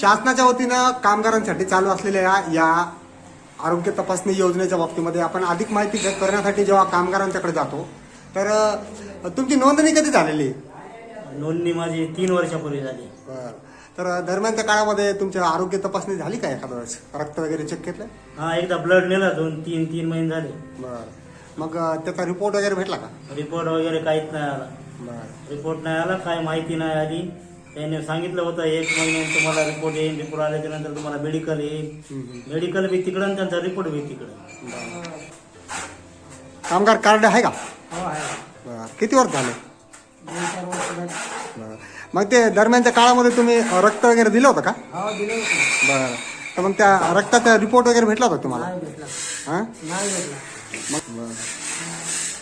शासनाच्या वतीनं कामगारांसाठी चालू असलेल्या या- आरोग्य तपासणी योजनेच्या बाबतीमध्ये आपण अधिक माहिती करण्यासाठी जेव्हा कामगारांच्याकडे जातो तर तुमची नोंदणी कधी झालेली? नोंदणी माझी तीन वर्षापूर्वी झाली. बरं. तर दरम्यानच्या काळामध्ये तुमची आरोग्य तपासणी झाली का एखाद्या वेळेस? रक्त वगैरे चेक घेतलं? हा एकदा ब्लड नेला दोन तीन तीन महिने झाले. बरं. मग अ, त्याचा रिपोर्ट वगैरे भेटला का? रिपोर्ट वगैरे काहीच नाही आला. बरं. रिपोर्ट नाही आला काय माहिती नाही आली. त्याने सांगितलं होतं एक महिन्यात तुम्हाला रिपोर्ट येईल रिपोर्ट आल्याच्यानंतर तुम्हाला मेडिकल येईल. मेडिकल बी तिकडं आणि त्यांचा रिपोर्ट बी तिकडं. कामगार कार्ड आहे का? हो आहे. बरं. किती वर्ष झाले. बरं. मग ते दरम्यानच्या काळामध्ये तुम्ही रक्त वगैरे दिलं होतं का? हो दिलं होतं. बरं. तर मग त्या रक्ताचा रिपोर्ट वगैरे भेटला होता तुम्हाला? नाही भेटला. हां? नाही भेटला. मग बरं.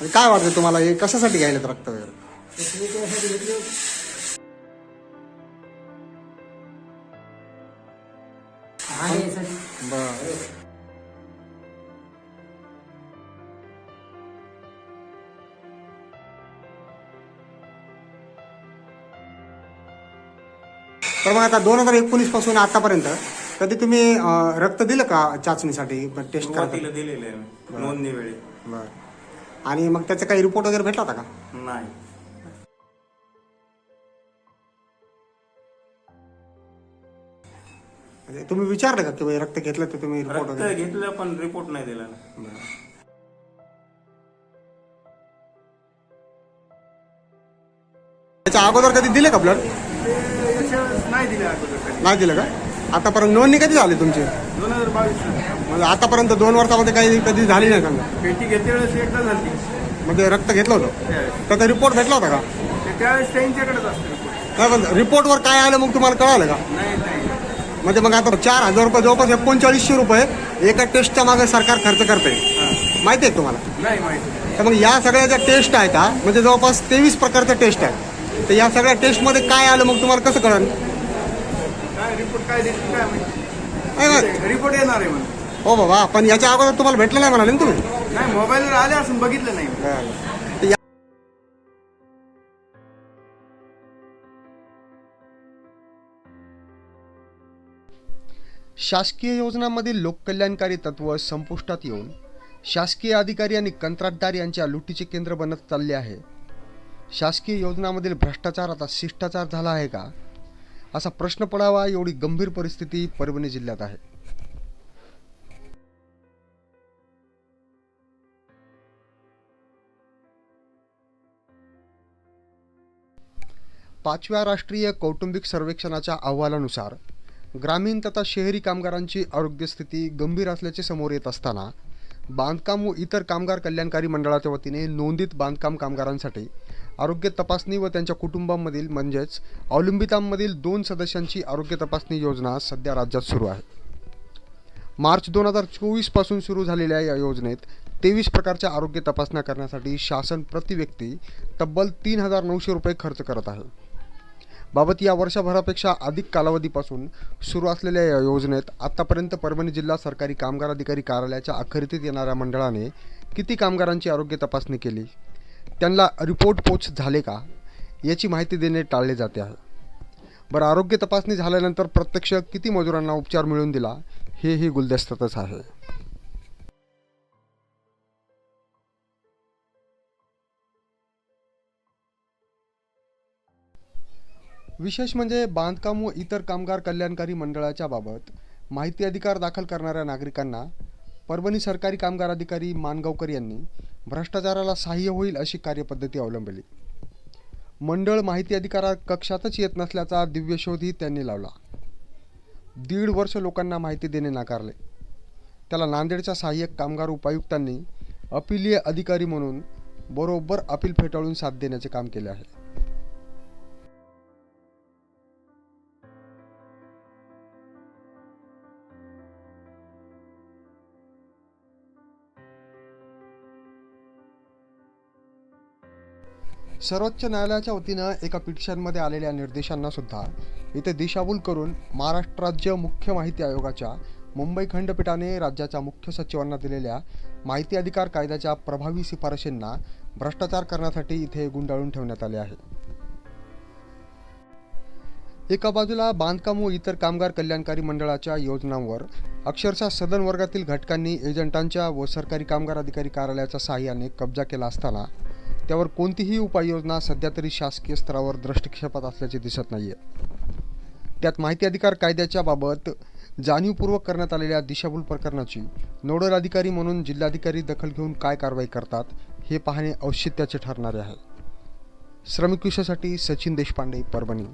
आणि काय वाटतं तुम्हाला? हे कशासाठी घ्यायला रक्त वगैरे? होती. तर मग आता दोन हजार एकोणीसपासून आतापर्यंत कधी तुम्ही अं, रक्त दिलं का चाचणीसाठी? टेस्ट सुरुवातीला करायला? दिलेले आहे नोंदणी वेळी. बरं. आणि मग त्याचा काही रिपोर्ट वगैरे भेटला होता का? नाही. म्हणजे तुम्ही विचारलं का की बाई रक्त घेतलं तर तुम्ही रिपोर्ट रक्त वगैरे? घेतलं पण रिपोर्ट नाही दिला. बरं. त्याच्या अगोदर कधी दिले का ब्लड नाही दिले नाही का? आतापर्यंत नोंदणी कधी झाली तुमची? दोन हजार बावीस म्हणजे आतापर्यंत दोन वर्षामध्ये काही कधी झाली नाही समजा पेटी वेळेस एकदा झाली. म्हणजे रक्त घेतलं होतं? त्यावेळेस त्याचा रिपोर्ट भेटला होता का? ते त्यावेळेस त्यांच्याकडेच असते नाही पण रिपोर्टवर काय आलं मग तुम्हाला कळालं का? नाही नाही. म्हणजे मग आता चार हजार रुपये जवळपास एकोणचाळीसशे रुपये एका टेस्टच्या मागे सरकार खर्च करते माहिती आहे तुम्हाला? नाही माहिती. तर मग या सगळ्या ज्या टेस्ट आहेत हा म्हणजे जवळपास तेवीस प्रकारच्या टेस्ट आहेत. तर या सगळ्या टेस्टमध्ये काय आलं मग तुम्हाला कसं कळलं? काय रिपोर्ट काय देतील काय माहिती? नाही, नाही. रिपोर्ट येणार आहे म्हणून. हो बाबा पण याच्या अगोदर तुम्हाला भेटलं नाही म्हणाले ना तुम्ही? नाही मोबाईलवर आले असून बघितलं नाही. शासकीय योजनांमधील लोककल्याणकारी तत्व संपुष्टात येऊन शासकीय अधिकारी आणि कंत्राटदार यांच्या लुटीचे केंद्र बनत चालले आहे. शासकीय योजनामधील भ्रष्टाचार आता शिष्टाचार झाला आहे का? असा प्रश्न पडावा एवढी गंभीर परिस्थिती परभणी जिल्ह्यात आहे. पाचव्या राष्ट्रीय कौटुंबिक सर्वेक्षणाच्या अहवालानुसार ग्रामीण तथा शहरी कामगारांची आरोग्यस्थिती गंभीर असल्याचे समोर येत असताना बांधकाम व इतर कामगार कल्याणकारी मंडळाच्या वतीने नोंदीत बांधकाम कामगारांसाठी आरोग्य तपासणी व त्यांच्या कुटुंबांमधील म्हणजेच अवलंबितांमधील दोन सदस्यांची आरोग्य तपासणी योजना सध्या राज्यात सुरू आहे. मार्च दोन हजार चोवीसपासून सुरू झालेल्या या योजनेत तेवीस प्रकारच्या आरोग्य तपासण्या करण्यासाठी शासन प्रति व्यक्ती तब्बल तीन हजार नऊशे रुपये खर्च करत आहे. बाबत या वर्षभरापेक्षा अधिक कालावधीपासून सुरू असलेल्या या योजनेत आत्तापर्यंत परभणी जिल्हा सरकारी कामगार अधिकारी कार्यालयाच्या अखत्यारीत येणाऱ्या मंडळाने किती कामगारांची आरोग्य तपासणी केली? त्यांना रिपोर्ट पोच झाले का याची माहिती देणे टाळले जाते आहे. बरं आरोग्य तपासणी झाल्यानंतर प्रत्यक्ष किती मजुरांना उपचार मिळवून दिला हेही गुलदस्त्यातच आहे. विशेष म्हणजे बांधकाम व इतर कामगार कल्याणकारी मंडळाच्या बाबत माहिती अधिकार दाखल करणाऱ्या नागरिकांना परभणी सरकारी कामगार अधिकारी मानगावकर यांनी भ्रष्टाचाराला सहाय्य होईल अशी कार्यपद्धती अवलंबली. मंडळ माहिती अधिकारा कक्षातच येत नसल्याचा दिव्यशोधही त्यांनी लावला. दीड वर्ष लोकांना माहिती देणे नाकारले. त्याला नांदेडच्या सहाय्यक कामगार उपायुक्तांनी अपिलीय अधिकारी म्हणून बरोबर अपील फेटाळून साथ देण्याचे काम केले आहे. सर्वोच्च न्यायालयाच्या वतीनं एका पिटिशनमध्ये आलेल्या निर्देशांना सुद्धा इथे दिशाभूल करून महाराष्ट्र राज्य मुख्य माहिती आयोगाच्या मुंबई खंडपीठाने राज्याच्या मुख्य सचिवांना दिलेल्या माहिती अधिकार कायद्याच्या प्रभावी शिफारशींना भ्रष्टाचार करण्यासाठी इथे गुंडाळून ठेवण्यात आले आहे. एका बाजूला बांधकाम व इतर कामगार कल्याणकारी मंडळाच्या योजनांवर अक्षरशः सदन वर्गातील घटकांनी एजंटांच्या व सरकारी कामगार अधिकारी कार्यालयाच्या सहाय्याने कब्जा केला असताना त्यावर कोणतीही उपाययोजना सध्या तरी शासकीय स्तरावर दृष्टिक्षेपात असल्याचे दिसत नाही आहे त्यात माहिती अधिकार कायद्याच्या बाबत जाणीवपूर्वक करण्यात आलेल्या दिशाभूल प्रकरणाची नोडल अधिकारी म्हणून जिल्हाधिकारी दखल घेऊन काय कारवाई करतात हे पाहणे औचित्याचे ठरणारे आहे. श्रमिक विषयासाठी सचिन देशपांडे परभणी.